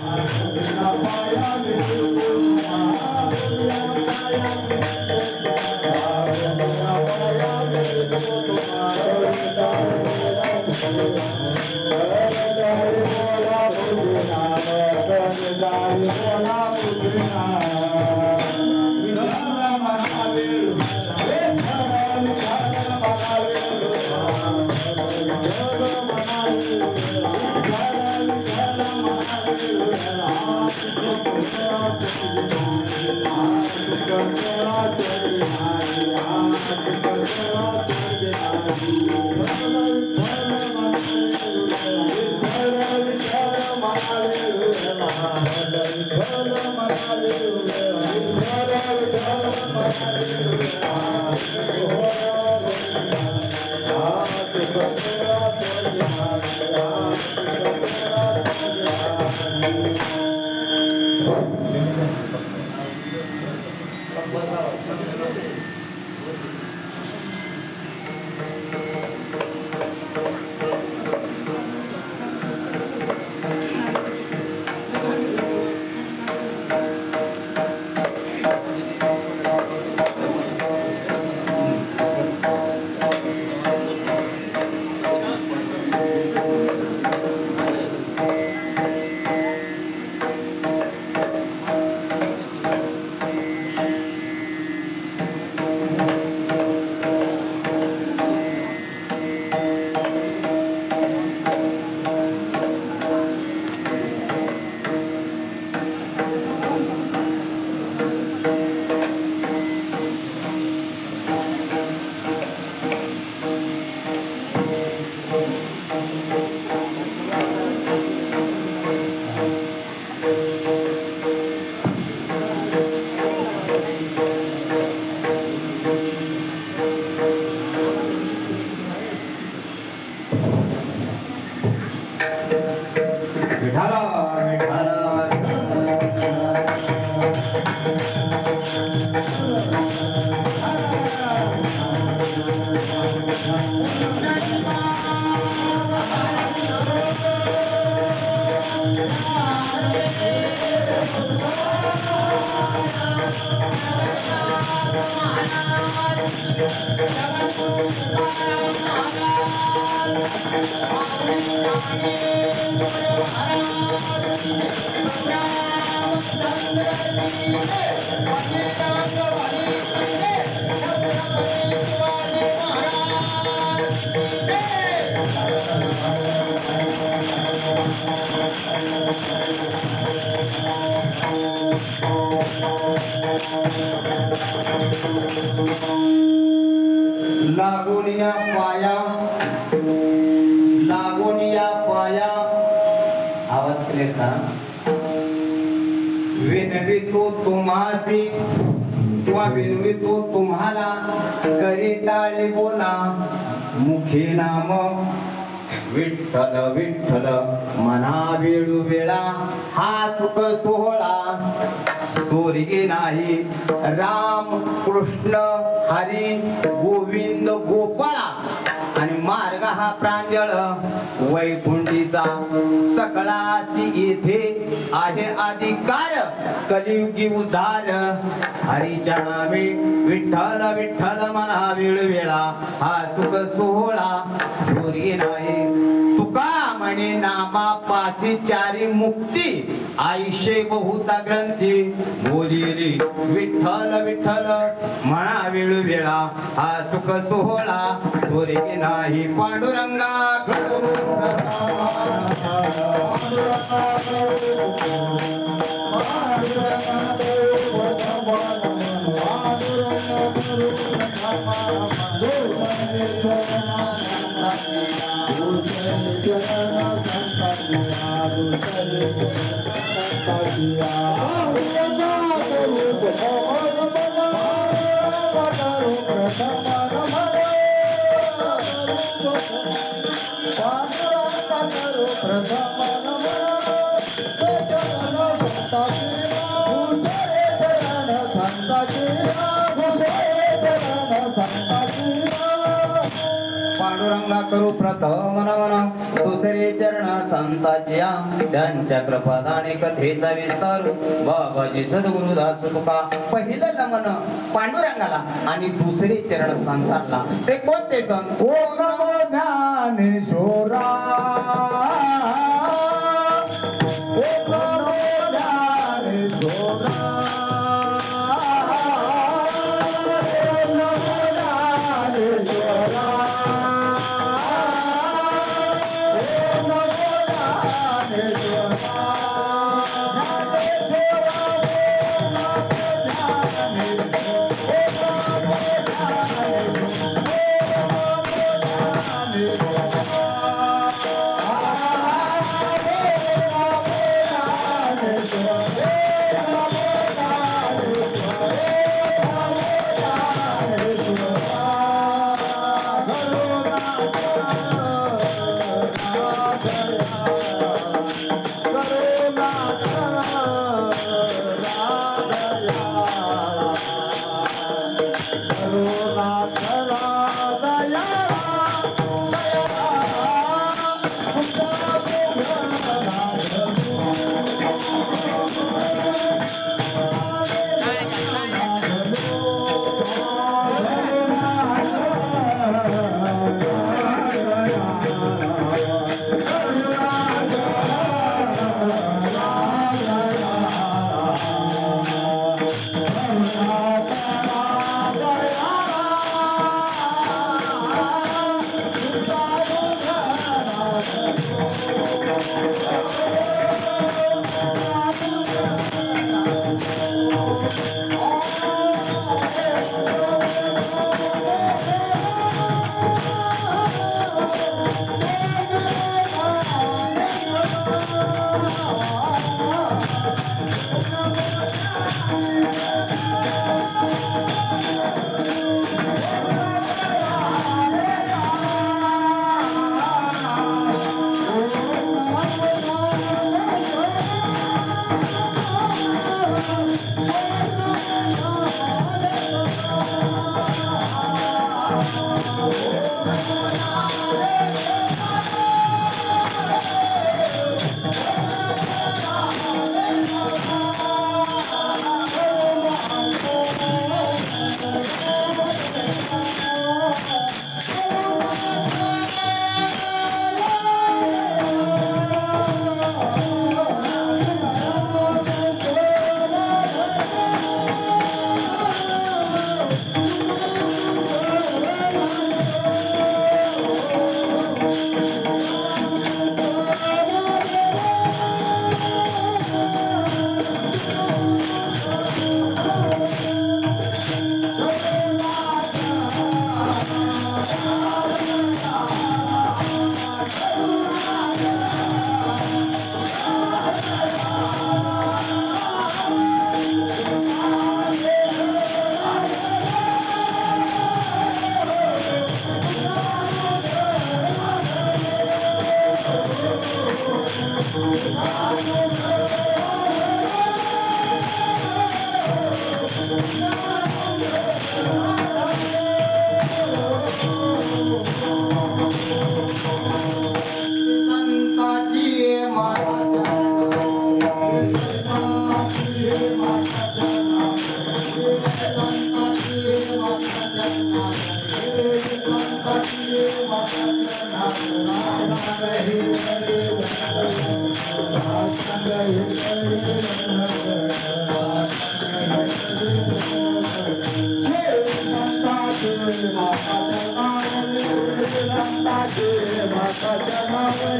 I Thank you. विनवितो तुम्हासी किंवा विनवितो तुम्हाला करी टाळे बोला. मुखी नाम विठ्ठल विठ्ठल मना वेळू वेळा हा सुख सोहळा. तोरी नाही राम कृष्ण हरी गोविंद गोपाळा. आणि मार्ग हा प्रांजळ. वैकुंठीचा सकळाची येथे आहे अधिकार. कलियुगी उद्धार. हरीच्या नावे विठ्ठल विठ्ठल मना वेळ वेळा हा सुख सोहळा. नाही. म्हणे नामा पासी चारी मुक्ती आयुष्य बहुता ग्रंथी. बोलिली विठ्ठल विठ्ठल म्हणा वेळू वेळा हा सुख सोहळा चोरी नाही पांडुरंगा पांडुरंगा करू दुसरे चरण संताच्या त्यांच्या कृपादाने कथेचा विस्तार. बाबाजी सद्गुरु दास तुका पहिलं नमन पांडुरंगाला आणि दुसरे चरण संतांना ते कोणते सण ओ नमो ज्ञानेश्वरा. ಮಾತಾ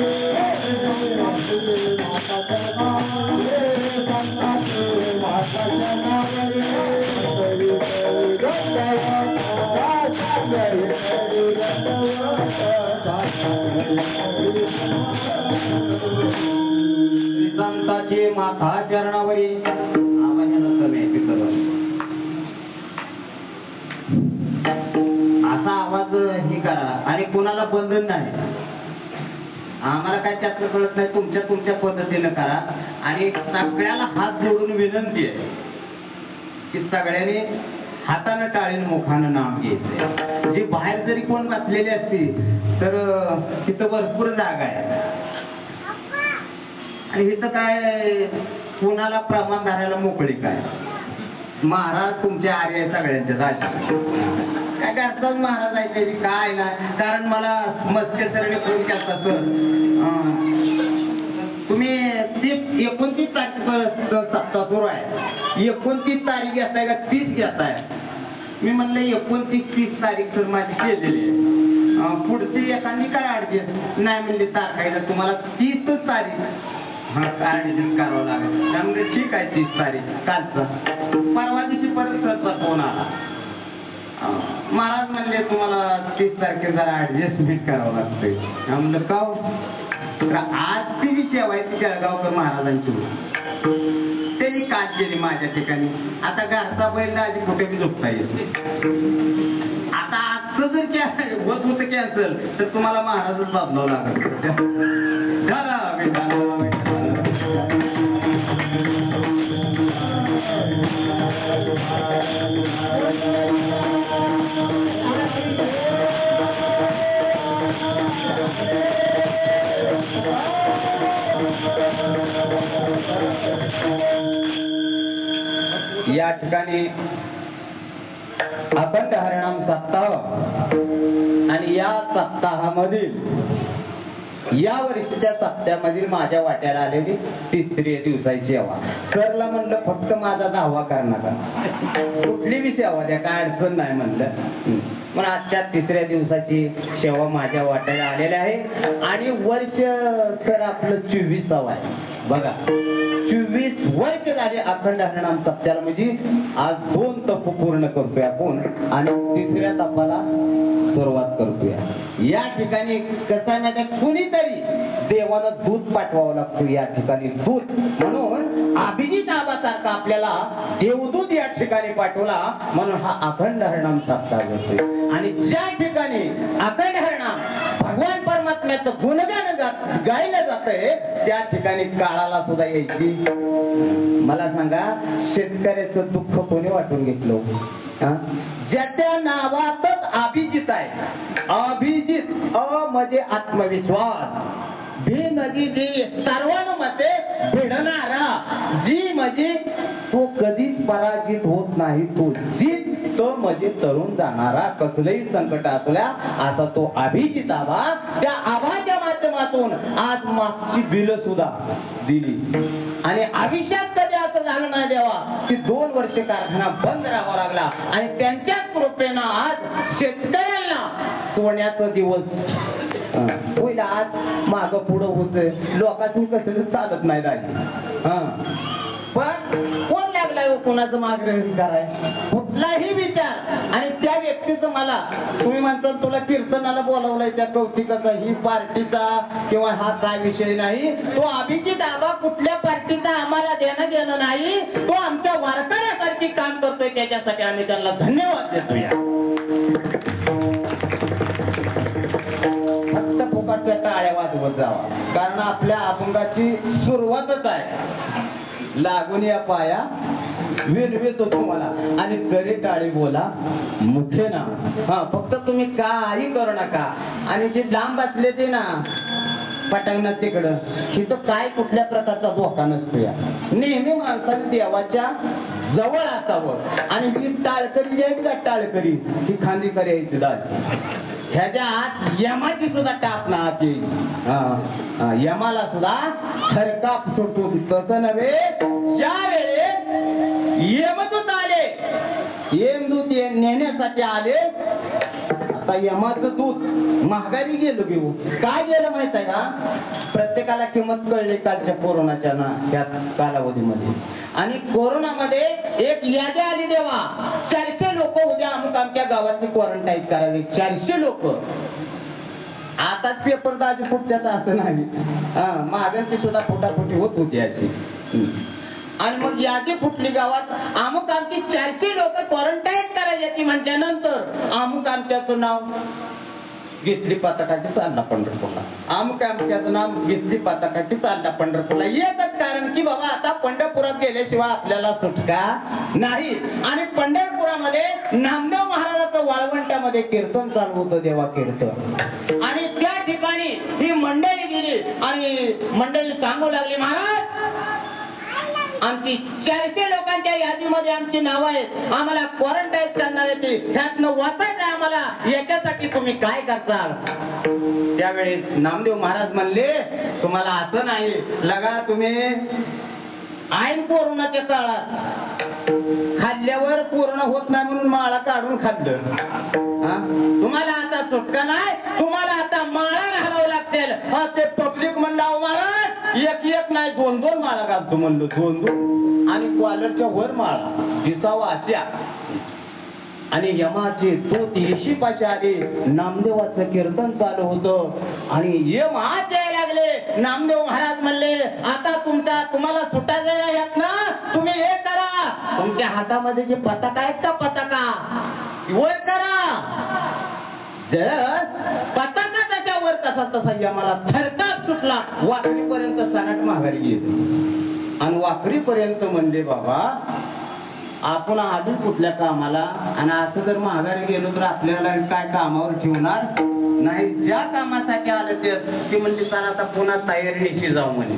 आणि कोणाला बंधन नाही. आम्हाला काय त्यातलं कळत नाही तुमच्या तुमच्या पद्धतीनं करा. आणि सगळ्याला हात जोडून विनंती आहे की सगळ्यांनी हातानं टाळीन मुखानं नाम घ्यायचंय. जे बाहेर जरी कोण बसलेली असतील तर तिथं भरपूर जागा आहे. आणि इथं काय कोणाला प्रमाण धरायला मोकळी काय? महाराज तुमचे आर्य सगळ्यांच्या सगळ्यांचे राजे काय घरचाच महाराज आहे काय ना कारण मला मस्के सरने फोन केला सर तुम्ही तीस एकोणतीस तारीख सप्ताह सुरू आहे. एकोणतीस तारीख घेताय का तीस घेताय? मी म्हणलं एकोणतीस तीस तारीख तर माझी केलेली आहे. पुढची एखादी काय ऍडजस्ट नाही म्हणली तारखायला. तुम्हाला तीसच तारीख. हा करावं लागेल? त्यामुळे ठीक आहे तीस तारीख. कालचं परवा दिवशी परत सरचा फोन आला. महाराज म्हणले तुम्हाला तीस तारखेला जरा ऍडजस्टमेंट करावं लागतंय. म्हणलं का तर आज ती जी सेवा आहे ती जळगावकर महाराजांची. त्यांनी काल केली माझ्या ठिकाणी. आता घरचा बैल आधी कुठे बी झोपता येईल आता आजचं जर कॅन्सल होत होतं कॅन्सल तर तुम्हाला महाराजच बदलावं लागत ठिकाणी अखंड हरिणाम सप्ताह आणि या सप्ताहामधील या वर्षीच्या सप्त्यामधील माझ्या वाट्याला आलेली तिसरी दिवसाची सेवा. सरला म्हणलं फक्त माझा दावा करणार कुठली बी सेवा द्या काय अडचण नाही म्हणलं. पण आजच्या तिसऱ्या दिवसाची सेवा माझ्या वाट्याला आलेली आहे. आणि वर्ष तर आपलं चोवीसावं आहे. बघा. वीस वर्ष झाले अखंड हरिणाम सप्त्याला म्हणजे आज दोन तप पूर्ण करतोय आपण आणि तिसऱ्या तपाला सुरुवात करतोय. या ठिकाणी कसा आहे माहिती कुणीतरी देवानं दूध पाठवावं लागतो या ठिकाणी दूध म्हणून अभिजित आबासारखा आपल्याला देवदूत या ठिकाणी पाठवला म्हणून हा अखंड हरिणाम साधता होतोय. आणि ज्या ठिकाणी अखंड हरिणाम भगवान परमात्म्याचं गुणगान जात गायलं जात त्या ठिकाणी काळाला सुद्धा यायची. मला सांगा शेतकऱ्याचं दुःख कोणी वाटून घेतलं? ज्याच्या नावातच अभिजित आहे. अभिजित अ म्हणजे आत्मविश्वास. भी नदी जी सर्वांमध्ये भिडणारा. जी म्हणजे तो कधीच पराजित होत नाही तो. जीत तो म्हणजे तरुण जाणारा कसलंही संकट असल्या असा तो अभिजित आभा त्या आभाच्या माध्यमातून आज मागची बिल सुद्धा दिली. आणि आयुष्यात कधी असं झालं नाही देवा की दोन वर्ष कारखाना बंद राहावा लागला आणि त्यांच्याच कृपेनं आज शेतकऱ्यांना सोन्याचा दिवस होईल आज माग पुढं होत लोकांनी कसं चालत नाही राहिले. हा. पण कोण लागलाय हो कोणाचं मार्गदर्शन कराय कुठलाही विचार आणि त्या व्यक्तीचं मला. तुम्ही म्हणता तुला कीर्तनाला बोलावलंय त्या कौतिकाचा ही पार्टीचा किंवा हा काय विषय नाही. तो अभिजित आबा कुठल्या पार्टीचा आम्हाला देणं घेणं नाही. तो आमच्या वारकऱ्यासारखी काम करतोय त्याच्यासाठी आम्ही त्यांना धन्यवाद देतो या फक्त टाळ्या वाजवत जावा. कारण आपल्या अभंगाची सुरुवातच आहे. लागून या पाया विनवितो तुम्हाला. आणि तरी टाळी बोला मुखे ना. हा फक्त तुम्ही काही करू नका. आणि जे लांब असले ते ना पटांगणात तिकडं. तिथं काय कुठल्या प्रकारचा धोका नसतो या. नेहमी माणसाने देवाच्या जवळ असावं. आणि ही टाळकरी जी का टाळकरी ही खांदी करायची दाद ह्याच्या आत यमाची सुद्धा टाप ना आत. येईल हा, यमाला सुद्धा थरकाप सुटतो तसं नव्हे ज्या वेळेस यमदूत आले. यमदूत ये- नेण्यासाठी आले. आता यमाचं दूध महागारी गेलो घेऊ हो. काय गेलं माहीत आहे का? प्रत्येकाला किंमत कळली कालच्या कोरोनाच्या ना त्या कालावधीमध्ये. आणि कोरोनामध्ये एक यादी आली देवा. चारशे लोक उद्या अमुक आमच्या गावातली क्वारंटाईन करावी. चारशे लोक. आताच पेपर दाजी फुटत्याचा असं नाही. हा मागांची सुद्धा फुटाफुटी होत होती याची आणि मग यादी फुटली गावात. अमुक आमची चारशे लोक क्वारंटाईन करायची म्हटल्यानंतर अमुक आमच्याचं नाव घेतली पातकाची चालला पंढरपूरला. अमुक आमच्याचं नाव घेतली पातकाची चालला पंढरपूरला. एकच कारण की बाबा आता पंढरपुरात गेल्याशिवाय आपल्याला सुटका नाही. आणि पंढरपुरामध्ये नामदेव महाराजाचं वाळवंटामध्ये कीर्तन चालू होतं देवा कीर्तन. आणि त्या ठिकाणी ही मंडळी गेली आणि मंडळी सांगू लागली महाराज आमची चारशे लोकांच्या यादीमध्ये आमची नावं आहेत. आम्हाला क्वारंटाईन करणार येते ह्यातनं वाचायचं आम्हाला. याच्यासाठी तुम्ही काय करता त्यावेळेस नामदेव महाराज म्हणले तुम्हाला असं नाही. लगा तुम्ही आईन कोरोनाच्या काळात खाल्ल्यावर पूर्ण होत नाही म्हणून माळा काढून खाल्लं. तुम्हाला आता सुटका नाही? तुम्हाला आता माळा घालावं लागतील. हा, ते पब्लिक म्हणलं महाराज. एक एक नाही दोन दोन माळा घालतो म्हणलो दोन दोन. आणि कॉलरच्या वर माळा दिसावा अशा आणि यमाचे तो येशी पाशी आले नामदेवाचं कीर्तन चालू होतं. आणि यम आत यायला लागले. नामदेव महाराज म्हणले आता तुमचा तुम्हाला सुटायला येत ना? तुम्ही हे करा. तुमच्या हातामध्ये जे पताका आहेत का पताका? वर करा. जर पताका तसा तसा यमाला थरकाप सुटला वाकरीपर्यंत सनाट माघारी गेली आणि वाकरीपर्यंत म्हणले बाबा आपण आधी कुठल्या कामाला आणि असं जर माघारी गेलो तर आपल्याला काय कामावर ठेवणार? नाही ज्या कामासाठी आलं ते ती म्हणजे सर आता पुन्हा तयारीशी जाऊ म्हणे.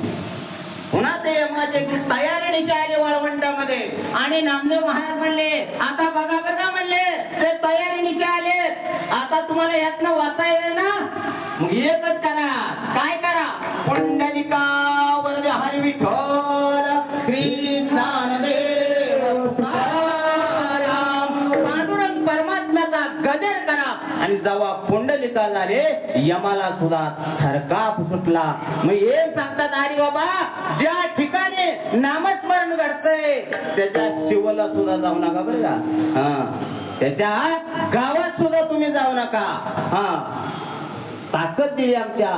पुन्हा ते यमाचे तयारीनिशी आले वाळवंटामध्ये. आणि नामदेव महाराज म्हणले आता बघा बघा म्हणले आता तुम्हाला यातनं वाचा येईल ना मग एकच करा. काय करा? पुंडलिका वरद हरी विठ्ठल श्री ज्ञानदेव पांडुरंग परमात्म्याचा गजर करा. आणि जेव्हा पुंडलिका झाले यमाला सुद्धा थरकाप सुटला. मग हे सांगतात अरे बाबा ज्या ठिकाणी नामस्मरण घडतंय त्याच्या शिवला सुद्धा जाऊ नका बरं का. हा. त्याच्या गावात सुद्धा तुम्ही जाऊ नका. हा. ताकद दिली आमच्या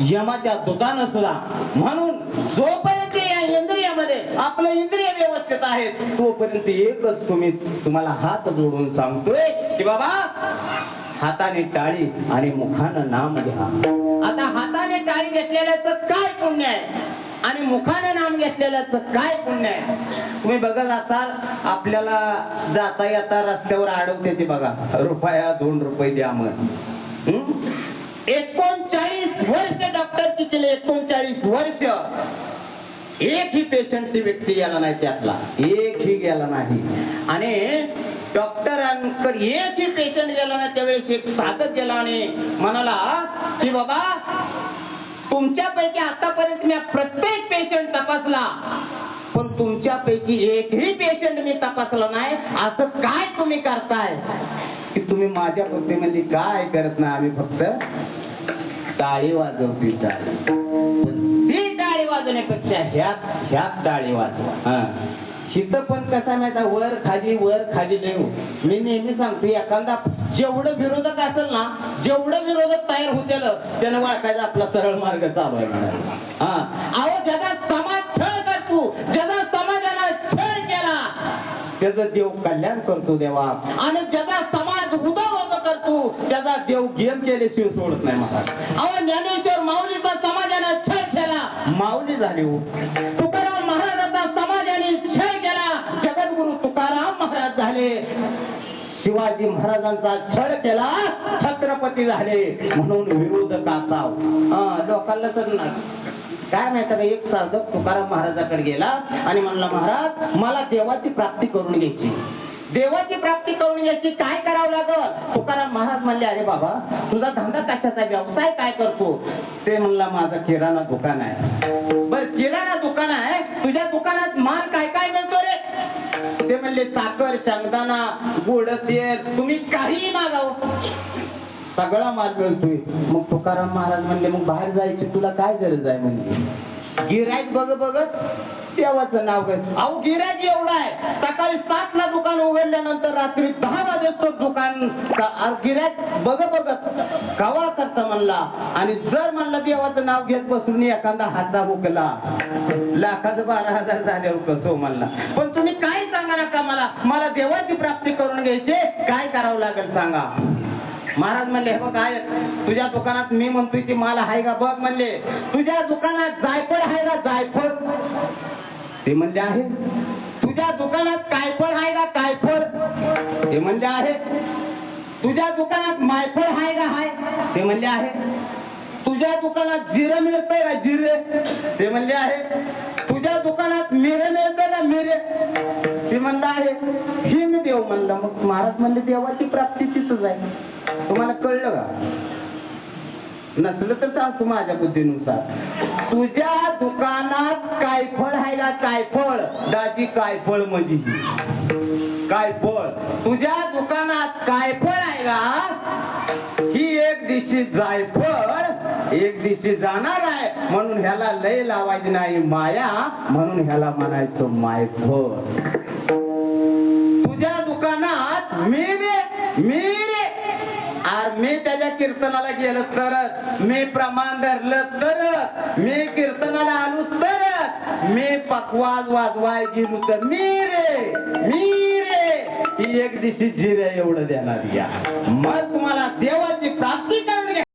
यमाच्या दुकान सुद्धा. म्हणून जोपर्यंत या इंद्रियामध्ये आपलं इंद्रिय व्यवस्थित आहे तोपर्यंत एकच तुम्ही तुम्हाला हात जोडून सांगतोय की बाबा हाताने टाळी आणि मुखानं नाम घ्या. आता हाताने टाळी घेतलेल्याच काय पुण्य आहे? आणि मुखाने नाम घेतलेल्याच काय पुण्य आहे? तुम्ही बघत असाल आपल्याला जाता येता रस्त्यावर अडवते ती बघा. रुपया दोन रुपये द्या मग. एकोणचाळीस वर्ष डॉक्टरची केले एकोणचाळीस वर्ष. एक एकही पेशंटची व्यक्ती गेला नाही त्यातला. एक ही गेला नाही. आणि डॉक्टरांकडे एकही पेशंट गेला नाही त्यावेळेस एक साधक गेला आणि म्हणाला की बाबा तुमच्यापैकी आतापर्यंत मी प्रत्येक पेशंट तपासला. पण तुमच्यापैकी एकही पेशंट मी तपासला नाही. असं काय तुम्ही करताय? की तुम्ही माझ्या म्हणजे काय करत नाही? आम्ही फक्त टाळी वाजवती टाळी ती टाळी वाजवण्यापेक्षा ह्यात ह्यात टाळी वाजवा. तिथं पण कसा नाही वर खाली वर खाली लिहू मी नेहमी सांगतो एखादा जेवढं विरोधक असेल ना जेवढं विरोधक तयार होतील त्यानं वाटायचा आपला सरळ मार्ग चालू आहे हा. अहो जगात समाज छळ करतो जगात समाजाला छळ केला त्याचं देव कल्याण करतो देवा. आणि ज्याचा समाज उदावत करतो त्याचा देव गेम केल्याशिवाय सोडत नाही महाराज. अहो ज्ञानेश्वर माऊलीचा समाजाने छळ केला. माऊली झाली हो. तुकाराम महाराजांचा समाजाने छळ केला. जगद्गुरु तुकाराम महाराज झाले. शिवाजी महाराजांचा छळ केला छत्रपती झाले. म्हणून विरोधकाचा लोकांना तर काय माहिती का एक साधक तुकाराम महाराजाकडे गेला आणि म्हणला महाराज मला देवाची प्राप्ती करून घ्यायची देवाची प्राप्ती करून घ्यायची काय करावं लागल? तुकाराम महाराज म्हणले अरे बाबा तुझा धंदा कशाचा व्यवसाय काय करतो? ते म्हणला माझं किराणा दुकान आहे. बर किराणा दुकान आहे? तुझ्या दुकानात माल काय काय म्हणले साखर शेंगदाणा गोड तेल तुम्ही काहीही मागाव. सगळा माल मिळतोय. मग तुकाराम महाराज म्हणले मग बाहेर जायची तुला काय गरज आहे? म्हणजे गिरायक बघ बघत देवाचं नाव घेत. अहो गिरायक एवढा आहे. सकाळी सात ला दुकान उघडल्यानंतर रात्री दहा वाजेचं दुकान गिरायक बघ बघत कवा करता म्हणला आणि जर म्हणलं देवाचं नाव घेत बसून एखादा हाता हुकला लाखाचं बारा हजार झाले कसो म्हणला. पण तुम्ही काय सांगा नका मला? मला देवाची प्राप्ती करून घ्यायची? काय करावं लागेल सांगा? महाराज म्हणले हे बघ आहे तुझ्या दुकानात मी म्हणतोय की माल आहे का? बघ म्हणले तुझ्या दुकानात जायफळ आहे का जायफळ? ते म्हणले आहे. तुझ्या दुकानात कायफळ आहे का कायफळ? ते म्हणले आहे. तुझ्या दुकानात मायफळ आहे का हाय? ते म्हणले आहे. तुझ्या दुकानात जिरं मिळतंय का जिरे? ते म्हणले आहे. तुझ्या दुकानात मिरे मिळतंय का मिरे? ते म्हणलं आहे. हे मी देव म्हणलं. मग महाराज म्हणले देवाची प्राप्ती तिथंच आहे. तुम्हाला कळलं का? नसलं तर सांगतो माझ्या बुद्धीनुसार. तुझ्या दुकानात काय फळ आहे का काय फळ दाजी काय फळ म्हणजे ही. काय फळ तुझ्या दुकानात काय फळ आहे का ही एक दिवशी जायफळ एक दिवशी जाणार आहे. म्हणून ह्याला लय लावायची नाही माया म्हणून ह्याला म्हणायचं मायफळ. तुझ्या दुकानात मी मिरे आर मी त्याच्या कीर्तनाला गेलो तरच मी प्रमाण धरलं तरच मी कीर्तनाला आलो तरच मी पकवाज वाजवाय गेलो तर मी रे मी रे ही एक दिवशी जिरे एवढं देणार या. मग तुम्हाला देवाची प्राप्ती